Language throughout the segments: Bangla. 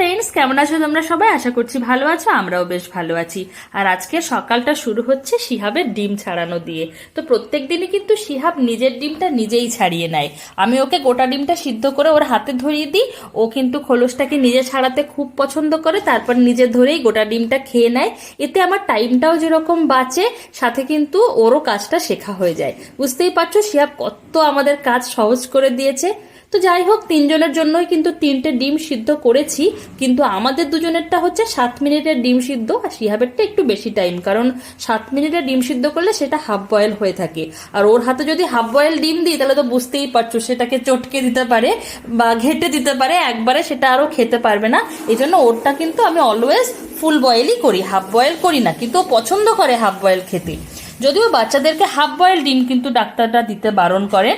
ফ্রেন্ডস কেমন আছো তোমরা সবাই? আশা করছি ভালো আছো, আমরাও বেশ ভালো আছি। আর আজকে সকালটা শুরু হচ্ছে শিহাবের ডিম ছাড়ানো দিয়ে। তো প্রত্যেক দিনই কিন্তু শিহাব নিজের ডিমটা নিজেই ছাড়িয়ে নেয়। আমি ওকে গোটা ডিমটা সিদ্ধ করে ওর হাতে ধরিয়ে দিই। ও কিন্তু খোলসটাকে নিজে ছাড়াতে খুব পছন্দ করে, তারপর নিজে ধরেই গোটা ডিমটা খেয়ে নেয়। এতে আমার টাইমটাও যেরকম বাঁচে, সাথে কিন্তু ওরও কাজটা শেখা হয়ে যায়। বুঝতেই পারছ, শিহাব কত আমাদের কাজ সহজ করে দিয়েছে। তো যাই হোক, তিনজনের জন্যই কিন্তু তিনটে ডিম সিদ্ধ করেছি, কিন্তু আমাদের দুজনেরটা হচ্ছে সাত মিনিটের ডিম সিদ্ধ আর শিহাবেরটা একটু বেশি টাইম, কারণ সাত মিনিটের ডিম সিদ্ধ করলে সেটা হাফ বয়েল হয়ে থাকে। আর ওর হাতে যদি হাফ বয়েল ডিম দিই, তাহলে তো বুঝতেই পারছ সেটাকে চটকে দিতে পারে বা ঘেটে দিতে পারে, একবারে সেটা আরও খেতে পারবে না। এই জন্য ওরটা কিন্তু আমি অলওয়েজ ফুল বয়েলই করি, হাফ বয়েল করি না, কিন্তু ও পছন্দ করে হাফ বয়েল খেতে। যদিও বাচ্চাদেরকে হাফ বয়েল ডিম কিন্তু ডাক্তাররা দিতে বারণ করেন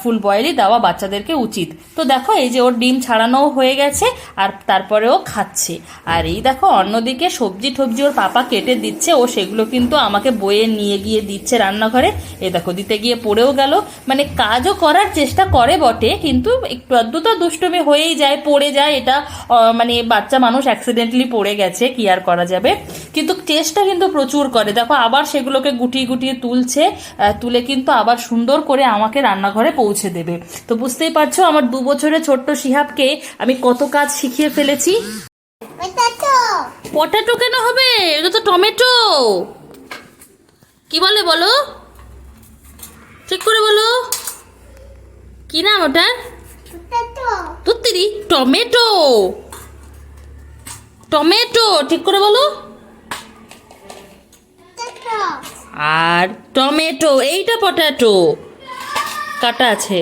ফুল বয়েলই দেওয়া বাচ্চাদেরকে উচিত। তো দেখো, এই যে ওর ডিম ছাড়ানোও হয়ে গেছে, আর তারপরে ও খাচ্ছে। আর এই দেখো, অন্যদিকে সবজি টবজি ওর পাপা কেটে দিচ্ছে, ও সেগুলো কিন্তু আমাকে বয়ে নিয়ে গিয়ে দিচ্ছে রান্নাঘরে। এ দেখো, দিতে গিয়ে পড়েও গেল। মানে কাজও করার চেষ্টা করে বটে, কিন্তু একটু আধটু দুষ্টুমি হয়েই যায়, পড়ে যায়। এটা মানে বাচ্চা মানুষ অ্যাক্সিডেন্টলি পড়ে গেছে, কি আর করা যাবে? কিন্তু চেষ্টা কিন্তু প্রচুর করে। দেখো, আবার সেগুলোকে গুটিয়ে গুটিয়ে তুলছে তুলে কিন্তু আবার সুন্দর করে আমাকে রান্নাঘরে পৌঁছে দেবে। তো বুঝতেই পারছ আমার দু বছরের ছোট্ট শিহাবকে আমি কত কাজ শিখিয়ে ফেলেছি। পটাটো। কেন হবে? এটা তো টমেটো। কি বলে বলো? ঠিক করে বলো। কি নাম ওটার? তুত্তিরি টমেটো। টমেটো ঠিক করে বলো। আর টমেটো এইটা পটাটো কাটা আছে।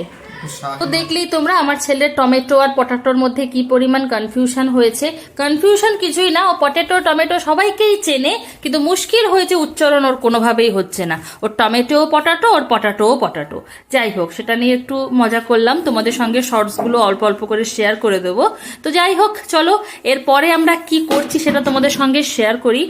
তো দেখলেই তোমরা আমার ছেলের টমেটো আর পটাটোর মধ্যে কি পরিমাণ কনফিউশন হয়েছে। কনফিউশন কিছুই না ও পটেটো টমেটো সবাইকেই চেনে কিন্তু মুশকিল হয়েছে উচ্চারণ ওর কোনোভাবেই হচ্ছে না। ওর টমেটো পটাটো ওর পটাটোও পটাটো যাই হোক সেটা নিয়ে একটু মজা করলাম। তোমাদের সঙ্গে শর্টসগুলো অল্প অল্প করে শেয়ার করে দেবো। তো যাই হোক চলো এরপরে আমরা কি করছি সেটা তোমাদের সঙ্গে শেয়ার করি।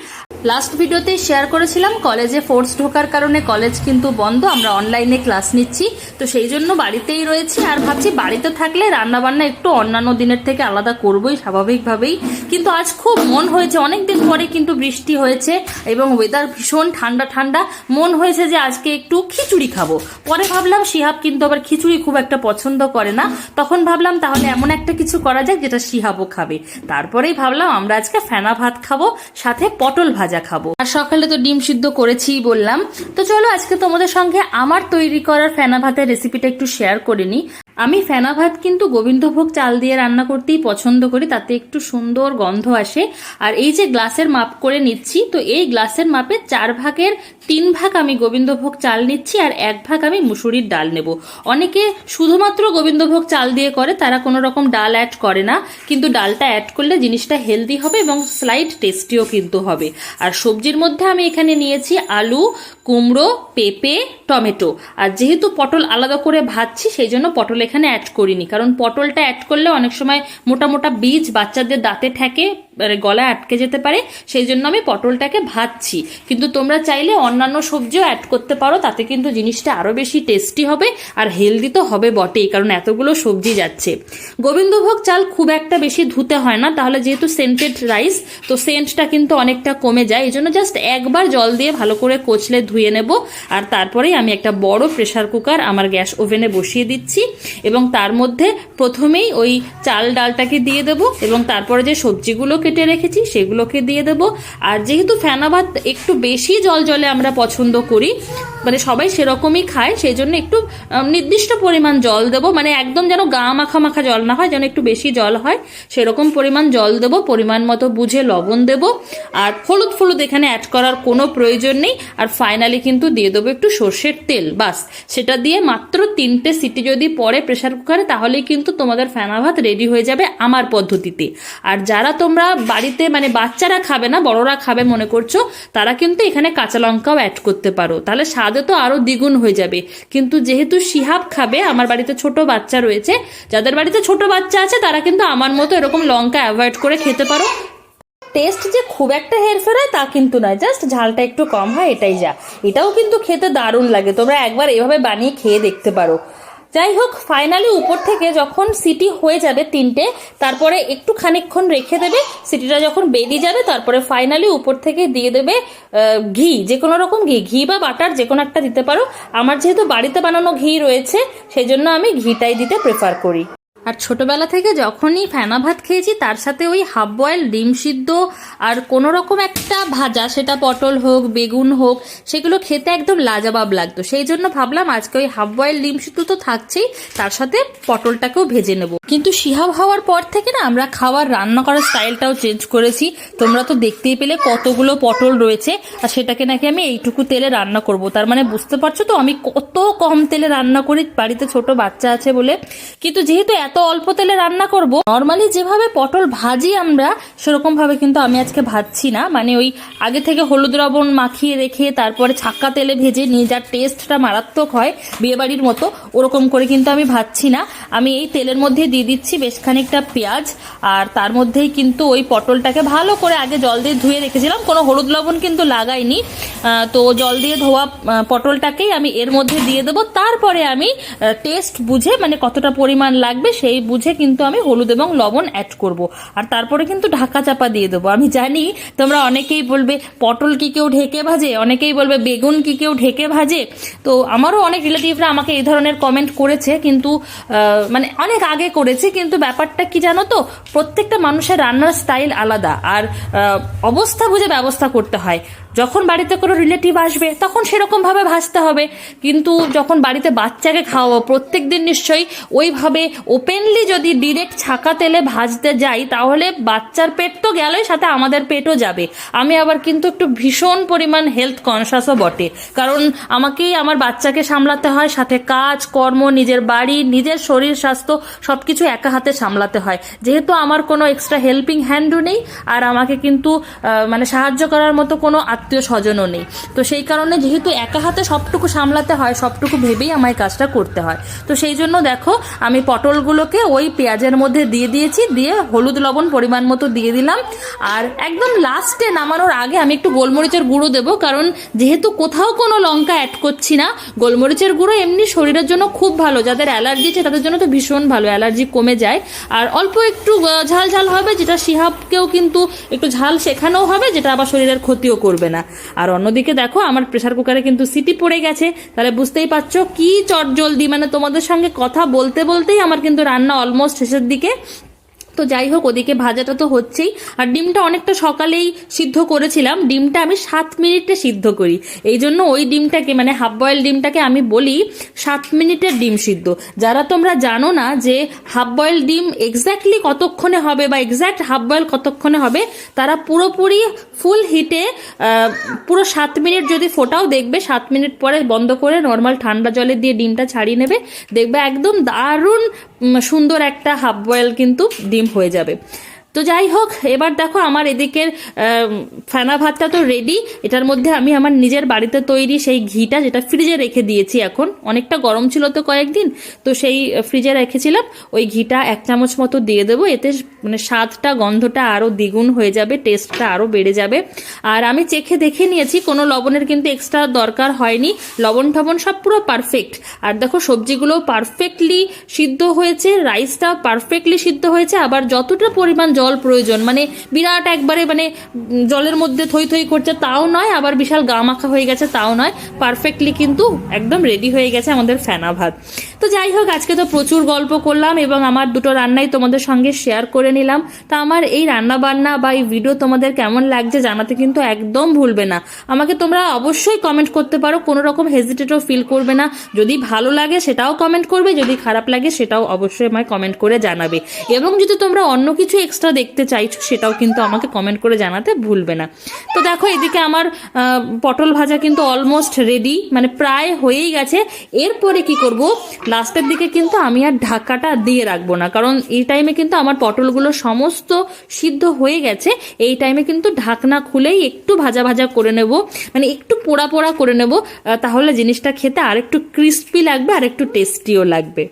লাস্ট ভিডিওতে শেয়ার করেছিলাম কলেজে ফোর্স ঢোকার কারণে কলেজ কিন্তু বন্ধ আমরা অনলাইনে ক্লাস নিচ্ছি। তো সেই জন্য বাড়িতেই রয়েছি আর ভাবছি বাড়িতে থাকলে রান্না বান্না একটু অন্যান্য দিনের থেকে আলাদা করবোই স্বাভাবিকভাবেই। কিন্তু আজ খুব মন হয়েছে, অনেকদিন পরে কিন্তু বৃষ্টি হয়েছে এবং ওয়েদার ভীষণ ঠান্ডা ঠান্ডা। মন হয়েছে যে আজকে একটু খিচুড়ি খাব। পরে ভাবলাম শিহাব কিন্তু আবার খিচুড়ি খুব একটা পছন্দ করে না। তখন ভাবলাম তাহলে এমন একটা কিছু করা যাক যেটা শিহাবও খাবে। তারপরেই ভাবলাম আমরা আজকে ফেনা ভাত খাব, সাথে পটল ভাজা খাব। আর সকালে তো ডিম সিদ্ধ করেছিই বললাম। তো চলো আজকে তোমাদের সঙ্গে আমার তৈরি করার ফেনা ভাতের রেসিপিটা একটু শেয়ার করে নিই আমি ফেনা ভাত কিন্তু গোবিন্দভোগ চাল দিয়ে রান্না করতেই পছন্দ করি, তাতে একটু সুন্দর গন্ধ আসে। আর এই যে গ্লাসের মাপ করে নিচ্ছি, তো এই গ্লাসের মাপে চার ভাগের তিন ভাগ আমি গোবিন্দভোগ চাল নিচ্ছি আর এক ভাগ আমি মুসুরির ডাল নেব। অনেকে শুধুমাত্র গোবিন্দভোগ চাল দিয়ে করে, তারা কোনো রকম ডাল অ্যাড করে না, কিন্তু ডালটা অ্যাড করলে জিনিসটা হেলদি হবে এবং স্লাইড টেস্টিও কিন্তু হবে। আর সবজির মধ্যে আমি এখানে নিয়েছি আলু, কুমড়ো, পেঁপে, টমেটো। আর যেহেতু পটল আলাদা করে ভাজছি, সেই জন্য পটল এখানে অ্যাড করিনি। কারণ পটলটা অ্যাড করলে অনেক সময় মোটা মোটা বীজ বাচ্চাদের দাঁতে ঠেকে মানে গলায় আটকে যেতে পারে, সেই জন্য আমি পটলটাকে ভাজছি। কিন্তু তোমরা চাইলে অন্যান্য সবজিও অ্যাড করতে পারো, তাতে কিন্তু জিনিসটা আরও বেশি টেস্টি হবে আর হেলদি তো হবে বটেই, কারণ এতগুলো সবজি যাচ্ছে। গোবিন্দভোগ চাল খুব একটা বেশি ধুতে হয় না, তাহলে যেহেতু সেন্টেড রাইস তো সেন্টটা কিন্তু অনেকটা কমে যায়। এই জন্য জাস্ট একবার জল দিয়ে ভালো করে কচলে ধুয়ে নেব, আর তারপরেই আমি একটা বড় প্রেশার কুকার আমার গ্যাস ওভেনে বসিয়ে দিচ্ছি, এবং তার মধ্যে প্রথমেই ওই চাল ডালটাকে দিয়ে দেব, এবং তারপরে যে সবজিগুলো কেটে রেখেছি, সেগুলোকে দিয়ে দেব। আর যেহেতু ফেনা ভাত একটু বেশি জল জলে আমরা পছন্দ করি মানে সবাই সেরকমই খায় সেই জন্য একটু নির্দিষ্ট পরিমাণ জল দেবো। মানে একদম যেন গা মাখা মাখা জল না হয়, যেন একটু বেশি জল হয়, সেরকম পরিমাণ জল দেবো, পরিমাণ মতো বুঝে লবণ দেব। আর হলুদ ফলুদ এখানে অ্যাড করার কোনো প্রয়োজন নেই। আর ফাইনালি কিন্তু দিয়ে দেবো একটু সর্ষের তেল, বাস। সেটা দিয়ে মাত্র তিনটে সিটি যদি পরে প্রেশার কুকারে তাহলেই কিন্তু তোমাদের ফেনা ভাত রেডি হয়ে যাবে আমার পদ্ধতিতে। আর যারা তোমরা বাড়িতে মানে বাচ্চারা খাবে না, বড়রা খাবে মনে করছ, তারা কিন্তু এখানে কাঁচা লঙ্কাও অ্যাড করতে পারো। তাহলে স্বাদে তো আরও দ্বিগুণ হয়ে যাবে। কিন্তু যেহেতু শিহাব খাবে, আমার বাড়িতে ছোট বাচ্চা রয়েছে, যাদের বাড়িতে ছোট বাচ্চা আছে, তারা কিন্তু আমার মতো এরকম লঙ্কা অ্যাভয়েড করে খেতে পারো। টেস্ট যে খুব একটা হেরফের হয় তা কিন্তু নয় জাস্ট ঝালটা একটু কম হয়, এটাই যা। এটাও কিন্তু খেতে দারুণ লাগে, তোমরা একবার এভাবে বানিয়ে খেয়ে দেখতে পারো। যাই হোক ফাইনালি উপর থেকে যখন সিটি হয়ে যাবে তিনটে, তারপরে একটু খানিক্ষণ রেখে দেবে সিটিটা যখন বেরিয়ে যাবে, তারপরে ফাইনালি উপর থেকে দিয়ে দেবে ঘি যে কোনো রকম ঘি ঘি বা বাটার যে কোনো একটা দিতে পারো। আমার যেহেতু বাড়িতে বানানো ঘি রয়েছে সেই জন্য আমি ঘিটাই দিতে প্রেফার করি। আর ছোটবেলা থেকে যখনই ফেনা ভাত খেয়েছি, তার সাথে ওই হাফ বয়েল ডিম সিদ্ধ আর কোনো রকম একটা ভাজা, সেটা পটল হোক, বেগুন হোক, সেগুলো খেতে একদম লাজাবাব লাগতো। সেই জন্য ভাবলাম আজকে ওই হাফ বয়েল ডিম সিদ্ধ তো থাকছেই, তার সাথে পটলটাকেও ভেজে নেব। কিন্তু শিহাব হওয়ার পর থেকে না আমরা খাওয়ার, রান্না করার স্টাইলটাও চেঞ্জ করেছি। তোমরা তো দেখতেই পেলে কতগুলো পটল রয়েছে আর সেটাকে নাকি আমি এইটুকু তেলে রান্না করব। তার মানে বুঝতে পারছ তো, আমি কত কম তেলে রান্না করি, বাড়িতে ছোট বাচ্চা আছে বলে। কিন্তু যেহেতু এত অল্প তেলে রান্না করব। নর্মালি যেভাবে পটল ভাজি আমরা সেরকম ভাবে কিন্তু আমি আজকে ভাজছি না। মানে ওই আগে থেকে হলুদ লবণ মাখিয়ে রেখে তারপরে ছাক্কা তেলে ভেজে নিয়ে যার টেস্টটা মারাত্মক হয় বিয়েবাড়ির মতো, ওরকম করে কিন্তু আমি ভাজছি না। আমি এই তেলের মধ্যে দিয়ে দিচ্ছি বেশ খানিকটা পেঁয়াজ আর তার মধ্যেই কিন্তু ওই পটলটাকে ভালো করে আগে জল দিয়ে ধুয়ে রেখেছিলাম। কোনো হলুদ লবণ কিন্তু লাগাইনি। তো জল দিয়ে ধোয়া পটলটাকেই আমি এর মধ্যে দিয়ে দেবো। তারপরে আমি টেস্ট বুঝে মানে কতটা পরিমাণ লাগবে সেই বুঝে কিন্তু আমি হলুদ এবং লবণ অ্যাড করব। আর তারপরে কিন্তু ঢাকা চাপা দিয়ে দেবো। আমি জানি তোমরা অনেকেই বলবে, পটল কি কেউ ঢেকে ভাজে? অনেকেই বলবে, বেগুন কি কেউ ঢেকে ভাজে? তো আমারও অনেক রিলেটিভরা আমাকে এই ধরনের কমেন্ট করেছে, কিন্তু মানে অনেক আগে করেছে, কিন্তু ব্যাপারটা কি জানো তো? প্রত্যেকটা মানুষের রান্নার স্টাইল আলাদা। আর অবস্থা বুঝে ব্যবস্থা করতে হয়। যখন বাড়িতে কোনো রিলেটিভ আসবে, তখন সেরকম ভাবে ভাজতে হবে। কিন্তু যখন বাড়িতে বাচ্চাকে খাওয়াবো প্রত্যেক দিন নিশ্চয়ই ওইভাবে ওপেনলি যদি ডিরেক্ট ছাকা তেলে ভাজতে যাই, তাহলে বাচ্চার পেট তো গেলই, সাথে আমাদের পেটও যাবে। আমি আবার কিন্তু একটু ভীষণ পরিমাণ হেলথ কনসাসও বটে। কারণ আমাকেই আমার বাচ্চাকে সামলাতে হয়, সাথে কাজ, কর্ম, নিজের বাড়ি, নিজের শরীর, স্বাস্থ্য, সবকিছু একা হাতে সামলাতে হয়। যেহেতু আমার কোনো এক্সট্রা হেল্পিং হ্যান্ডও নেই, আর আমাকে কিন্তু মানে সাহায্য করার মতো কোনো আত্মীয় স্বজনও নেই। তো সেই কারণে যেহেতু একা হাতে সবটুকু সামলাতে হয়, সবটুকু ভেবেই আমায় কাজটা করতে হয়। তো সেই জন্য দেখো, আমি পটলগুলোকে ওই পেঁয়াজের মধ্যে দিয়ে দিয়েছি, দিয়ে হলুদ লবণ পরিমাণ মতো দিয়ে দিলাম। আর একদম লাস্টে নামানোর আগে আমি একটু গোলমরিচের গুঁড়ো দেবো, কারণ যেহেতু কোথাও কোনো লঙ্কা অ্যাড করছি না, গোলমরিচের গুঁড়ো এমনি শরীরের জন্য খুব ভালো। যাদের অ্যালার্জি আছে, তাদের জন্য তো ভীষণ ভালো, অ্যালার্জি কমে যায়। আর অল্প একটু ঝাল ঝাল হবে, যেটা সিহাবকেও কিন্তু একটু ঝাল শেখানোও হবে, যেটা আবার শরীরের ক্ষতিও করবে না। আর অন্যদিকে দেখো, আমার প্রেশার কুকারে কিন্তু সিটি পড়ে গেছে। তাহলে বুঝতেই পারছ কি চট জলদি মানে তোমাদের সঙ্গে কথা বলতে বলতেই আমার কিন্তু রান্না অলমোস্ট শেষের দিকে তো যাই হোক, ওদিকে ভাজাটা তো হচ্ছেই। আর ডিমটা অনেকটা সকালেই সিদ্ধ করেছিলাম। ডিমটা আমি সাত মিনিটে সিদ্ধ করি। এই জন্য ওই ডিমটাকে মানে হাফ বয়েল ডিমটাকে আমি বলি সাত মিনিটের ডিম সিদ্ধ। যারা তোমরা জানো না যে হাফ বয়েল ডিম এক্স্যাক্টলি কতক্ষণে হবে বা এক্স্যাক্ট হাফ বয়েল কতক্ষণে হবে, তারা পুরোপুরি ফুল হিটে পুরো সাত মিনিট যদি ফোটাও, দেখবে সাত মিনিট পরে বন্ধ করে নর্মাল ঠান্ডা জলে দিয়ে ডিমটা ছাড়িয়ে নেবে। দেখবে একদম দারুণ সুন্দর একটা হাফ বয়েল কিন্তু ডিম হয়ে যাবে। তো যাই হোক, এবার দেখো আমার এদিকের ফেনা ভাতটা তো রেডি এটার মধ্যে আমি আমার নিজের বাড়িতে তৈরি সেই ঘিটা যেটা ফ্রিজে রেখে দিয়েছি এখন। অনেকটা গরম ছিল তো কয়েকদিন, তো সেই ফ্রিজে রেখেছিলাম। ওই ঘিটা এক চামচ মতো দিয়ে দেবো। এতে মানে স্বাদটা, গন্ধটা আরও দ্বিগুণ হয়ে যাবে টেস্টটা আরও বেড়ে যাবে। আর আমি চেখে দেখে নিয়েছি, কোনো লবণের কিন্তু এক্সট্রা দরকার হয়নি। লবণ টবণ সব পুরো পারফেক্ট আর দেখো সবজিগুলো পারফেক্টলি সিদ্ধ হয়েছে রাইসটা পারফেক্টলি সিদ্ধ হয়েছে। আবার যতটা পরিমাণ জল প্রয়োজন। মানে বিরাট একবারে মানে জলের মধ্যে থই থই করছে তাও নয়, আবার বিশাল গা মাখা হয়ে গেছে তাও নয়। পারফেক্টলি কিন্তু একদম রেডি হয়ে গেছে আমাদের ফেনা ভাত। তো যাই হোক, আজকে তো প্রচুর গল্প করলাম এবং আমার দুটো রান্নাই তোমাদের সঙ্গে শেয়ার করে নিলাম। তা আমার এই রান্না বান্না বা এই ভিডিও তোমাদের কেমন লাগছে জানাতে কিন্তু একদম ভুলবে না। আমাকে তোমরা অবশ্যই কমেন্ট করতে পারো, কোনো রকম হেজিটেটও ফিল করবে না। যদি ভালো লাগে সেটাও কমেন্ট করবে, যদি খারাপ লাগে সেটাও অবশ্যই আমায় কমেন্ট করে জানাবে। এবং যদি তোমরা অন্য কিছু এক্সট্রা দেখতে চাইছো, সেটাও কিন্তু আমাকে কমেন্ট করে জানাতে ভুলবে না। তো দেখো, এদিকে আমার পটল ভাজা কিন্তু অলমোস্ট রেডি মানে প্রায় হয়েই গেছে। এরপরে কি করব? লাস্টের দিকে কিন্তু আমি আর ঢাকাটা দিয়ে রাখব না, কারণ এই টাইমে কিন্তু আমার পটলগুলো সমস্ত সিদ্ধ হয়ে গেছে। এই টাইমে কিন্তু ঢাকনা খুলেই একটু ভাজা ভাজা করে নেব মানে একটু পোড়া পোড়া করে নেব তাহলে জিনিসটা খেতে আর একটু ক্রিস্পি লাগবে আর একটু টেস্টিও লাগবে।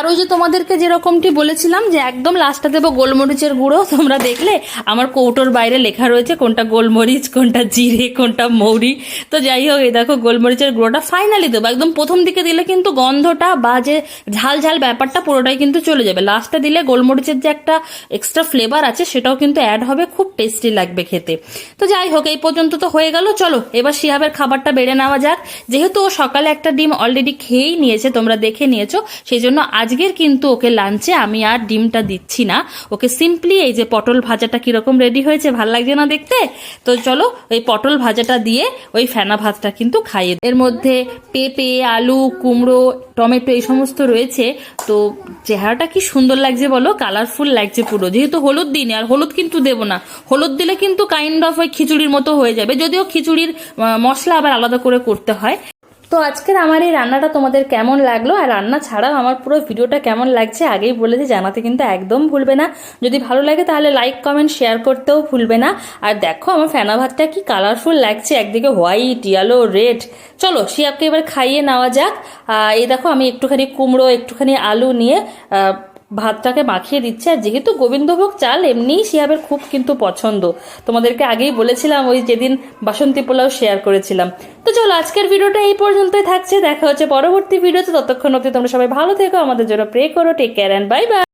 আর ওই যে তোমাদেরকে যেরকমটি বলেছিলাম যে একদম লাস্টে দেবো গোলমরিচের গুঁড়ো, তোমরা দেখলে আমার কৌটোর বাইরে লেখা রয়েছে কোনটা গোলমরিচ, কোনটা জিরে, কোনটা মৌরি। তো যাই হোক, এই দেখো গোলমরিচের গুঁড়োটা ফাইনালি দেবো। একদম প্রথম দিকে দিলে কিন্তু গন্ধটা বা যে ঝাল ঝাল ব্যাপারটা পুরোটাই কিন্তু চলে যাবে। লাস্টে দিলে গোলমরিচের যে একটা এক্সট্রা ফ্লেভার আছে, সেটাও কিন্তু অ্যাড হবে, খুব টেস্টি লাগবে খেতে। তো যাই হোক, এই পর্যন্ত তো হয়ে গেল। চলো, এবার শিহাবের খাবারটা বেড়ে নেওয়া যাক। যেহেতু ও সকালে একটা ডিম অলরেডি খেয়েই নিয়েছে, তোমরা দেখে নিয়েছো, সেই জন্য আজকের কিন্তু ওকে লাঞ্চে আমি আর ডিমটা দিচ্ছি না। ওকে সিম্পলি এই যে পটল ভাজাটা কীরকম রেডি হয়েছে, ভালো লাগছে না দেখতে? তো চলো ওই পটল ভাজাটা দিয়ে ওই ফেনা ভাতটা কিন্তু খাইয়ে এর মধ্যে পেঁপে, আলু, কুমড়ো, টমেটো এই সমস্ত রয়েছে। তো চেহারাটা কি সুন্দর লাগছে বলো? কালারফুল লাগছে পুরো। যেহেতু হলুদ দিনে আর হলুদ কিন্তু দেবো না। হলুদ দিলে কিন্তু কাইন্ড অফ ওই খিচুড়ির মতো হয়ে যাবে। যদিও খিচুড়ির মশলা আবার আলাদা করে করতে হয়। তো আজকের আমার এই রান্নাটা তোমাদের কেমন লাগল? আর রান্না ছাড়াও আমার পুরো ভিডিওটা কেমন লাগছে আগেই বলেছি জানাতে কিন্তু একদম ভুলবে না। যদি ভালো লাগে তাহলে লাইক, কমেন্ট, শেয়ার করতেও ভুলবে না। আর দেখো আমার ফেনা ভাতটা কি কালারফুল লাগছে, একদিকে হোয়াইট ইয়েলো রেড চলো সে শিয়াবকে এবার খাইয়ে নেওয়া যাক। এই দেখো আমি একটুখানি কুমড়ো, একটুখানি আলু নিয়ে ভাতটাকে মাখিয়ে দিচ্ছে, আর যেহেতু গোবিন্দভোগ চাল, এমনিই শিয়াবের খুব কিন্তু পছন্দ। তোমাদেরকে আগেই বলেছিলাম, ওই যেদিন বাসন্তী পোলাও শেয়ার করেছিলাম। তো চলো, আজকের ভিডিওটা এই পর্যন্তই থাকছে। দেখা হচ্ছে পরবর্তী ভিডিওতে। ততক্ষণ অবধি তোমরা সবাই ভালো থেকো, আমাদের জন্য প্রে করো take care and bye bye